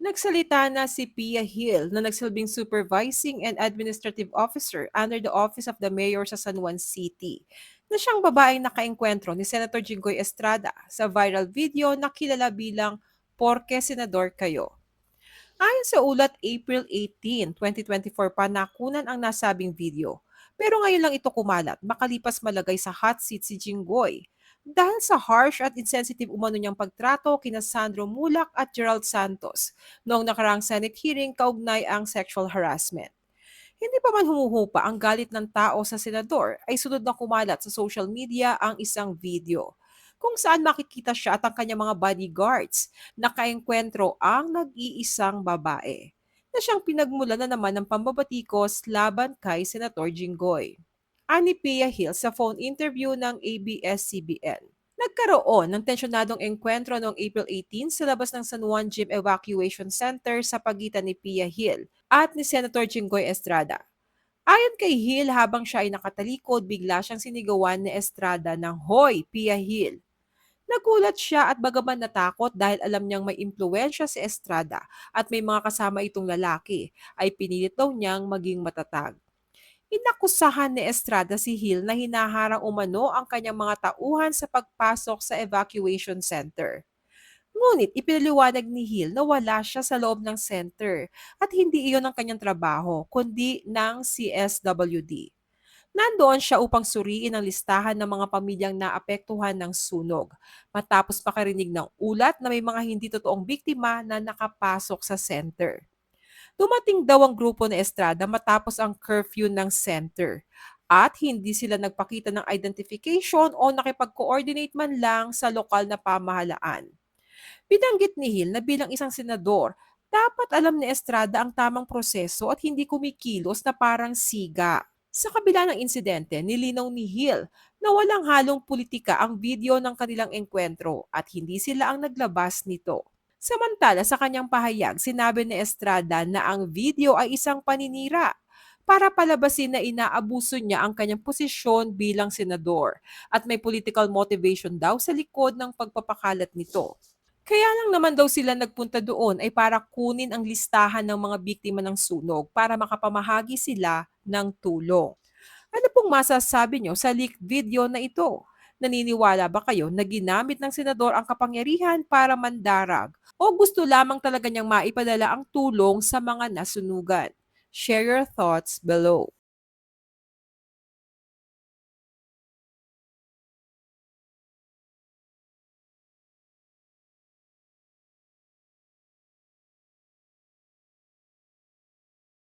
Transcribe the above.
Nagsalita na si Pia Hill na nagsilbing Supervising and Administrative Officer under the Office of the Mayor sa San Juan City na siyang babaeng nakaengkwentro ni Senator Jinggoy Estrada sa viral video na kilala bilang Porke Senador Kayo. Ayon sa ulat April 18, 2024 pa nakunan ang nasabing video. Pero ngayon lang ito kumalat makalipas malagay sa hot seat si Jinggoy dahil sa harsh at insensitive umano niyang pagtrato kina Sandro Mulak at Gerald Santos noong nakarang Senate hearing kaugnay ang sexual harassment. Hindi pa man humuhupa ang galit ng tao sa senador ay sunod na kumalat sa social media ang isang video kung saan makikita siya at ang kanyang mga bodyguards na kaengkwentro ang nag-iisang babae na siyang pinagmula na naman ng pambabatikos laban kay Senator Jinggoy ani Pia Hill sa phone interview ng ABS-CBN. Nagkaroon ng tensyonadong engkwentro noong April 18 sa labas ng San Juan Gym Evacuation Center sa pagitan ni Pia Hill at ni Senator Jinggoy Estrada. Ayon kay Hill, habang siya ay nakatalikod, bigla siyang sinigawan ni Estrada ng Hoy, Pia Hill. Nagulat siya at bagaman natakot dahil alam niyang may impluensya si Estrada at may mga kasama itong lalaki, ay pinilit daw niyang maging matatag. Inakusahan ni Estrada si Hill na hinaharang umano ang kanyang mga tauhan sa pagpasok sa evacuation center. Ngunit ipinaliwanag ni Hill na wala siya sa loob ng center at hindi iyon ang kanyang trabaho, kundi ng CSWD. Nandoon siya upang suriin ang listahan ng mga pamilyang naapektuhan ng sunog, matapos makarinig ng ulat na may mga hindi totoong biktima na nakapasok sa center. Dumating daw ang grupo ni Estrada matapos ang curfew ng center at hindi sila nagpakita ng identification o nakipag-coordinate man lang sa lokal na pamahalaan. Binanggit ni Hill na bilang isang senador, dapat alam ni Estrada ang tamang proseso at hindi kumikilos na parang siga. Sa kabila ng insidente, nilinaw ni Hill na walang halong politika ang video ng kanilang engkwentro at hindi sila ang naglabas nito. Samantala sa kanyang pahayag, sinabi ni Estrada na ang video ay isang paninira para palabasin na inaabuso niya ang kanyang posisyon bilang senador at may political motivation daw sa likod ng pagpapakalat nito. Kaya lang naman daw sila nagpunta doon ay para kunin ang listahan ng mga biktima ng sunog para makapamahagi sila ng tulong. Ano pong masasabi nyo sa leaked video na ito? Naniniwala ba kayo na ginamit ng senador ang kapangyarihan para mandarag o gusto lamang talaga niyang maipadala ang tulong sa mga nasunugan? Share your thoughts below.